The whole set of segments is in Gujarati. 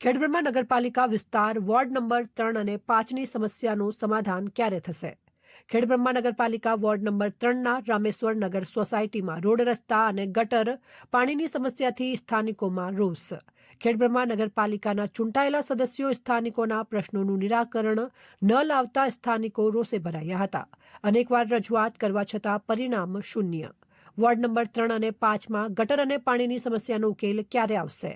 ખેડબ્રહ્મા નગરપાલિકા વિસ્તાર વોર્ડ નંબર ત્રણ અને પાંચની સમસ્યાનું સમાધાન ક્યારે થશે? ખેડબ્રહ્મા નગરપાલિકા વોર્ડ નંબર ત્રણના રામેશ્વર નગર સોસાયટીમાં રોડ રસ્તા અને ગટર પાણીની સમસ્યાથી સ્થાનિકોમાં રોષ. ખેડબ્રહ્મા નગરપાલિકાના ચૂંટાયેલા સદસ્યો સ્થાનિકોના પ્રશ્નોનું નિરાકરણ ન લાવતા સ્થાનિકો રોષે ભરાયા હતા. અનેકવાર રજૂઆત કરવા છતાં પરિણામ શૂન્ય. વોર્ડ નંબર ત્રણ અને પાંચમાં ગટર અને પાણીની સમસ્યાનો ઉકેલ ક્યારે આવશે?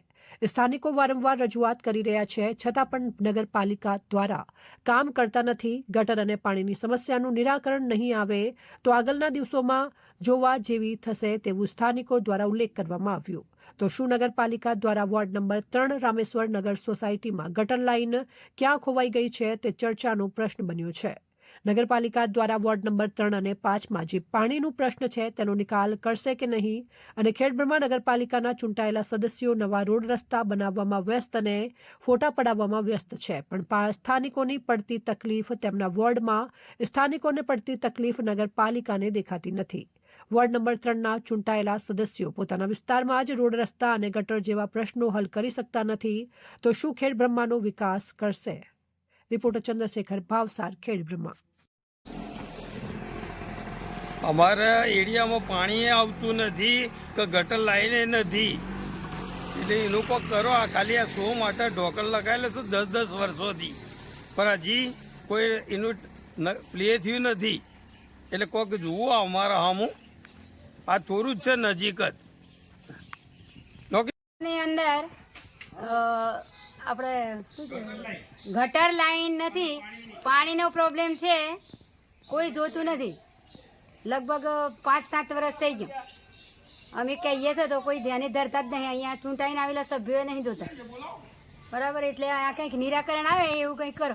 સ્થાનિકો વારંવાર રજૂઆત કરી રહ્યા છે, છતાં પણ નગરપાલિકા દ્વારા કામ કરતા નથી, ગટર અને પાણીની સમસ્યાનું નિરાકરણ નહીં આવે તો આગળના દિવસોમાં જોવા જેવી થશે તેવું સ્થાનિકો દ્વારા ઉલ્લેખ કરવામાં આવ્યો. તો શું નગરપાલિકા દ્વારા વોર્ડ નંબર ત્રણ રામેશ્વર નગર સોસાયટીમાં ગટર લાઇન ક્યાં ખોવાઈ ગઈ છે તે ચર્ચાનો પ્રશ્ન બન્યો છે. નગરપાલિકા દ્વારા વોર્ડ નંબર ત્રણ અને પાંચમાં જે પાણીનું પ્રશ્ન છે તેનો નિકાલ કરશે કે નહીં? અને ખેડબ્રહ્મા નગરપાલિકાના ચૂંટાયેલા સદસ્યો નવા રોડ રસ્તા બનાવવામાં વ્યસ્ત અને ફોટા પડાવવામાં વ્યસ્ત છે. પણ સ્થાનિકોની પડતી તકલીફ તેમના વોર્ડમાં સ્થાનિકોને પડતી તકલીફ નગરપાલિકાને દેખાતી નથી. વોર્ડ નંબર ત્રણના ચૂંટાયેલા સદસ્યો પોતાના વિસ્તારમાં જ રોડ રસ્તા અને ગટર જેવા પ્રશ્નો હલ કરી શકતા નથી. તો શું ખેડબ્રહ્માનો વિકાસ કરશે? રિપોર્ટર ચંદ્રશેખર ભાવસાર ખેડબ્રહ્મા અમારા એરિયામાં પાણી આવતું નથી કે ગટર લાઈને નથી. એટલે એનું કોક કરો આ ખાલી આ શો માટે ઢોકર લગાવેલું તો દસ દસ વર્ષોથી. પણ હજી કોઈ એનું પ્લે થયું નથી. એટલે કોઈક જુઓ અમારા હામું. આ થોડું જ છે નજીક જ. ની અંદર અ, આપણે શું? ગટર લાઈન નથી, પાણીનો પ્રોબ્લેમ છે, કોઈ જોતું નથી. લગભગ પાંચ સાત વર્ષ થઈ ગયું. અમે કહીએ છીએ તો કોઈ ધ્યાને ધરતા જ નહીં, અહીંયા ચૂંટાઈને આવેલા સભ્યોએ નહીં જોતા. બરાબર? એટલે આ કંઈક નિરાકરણ આવે, એવું કંઈક કરો.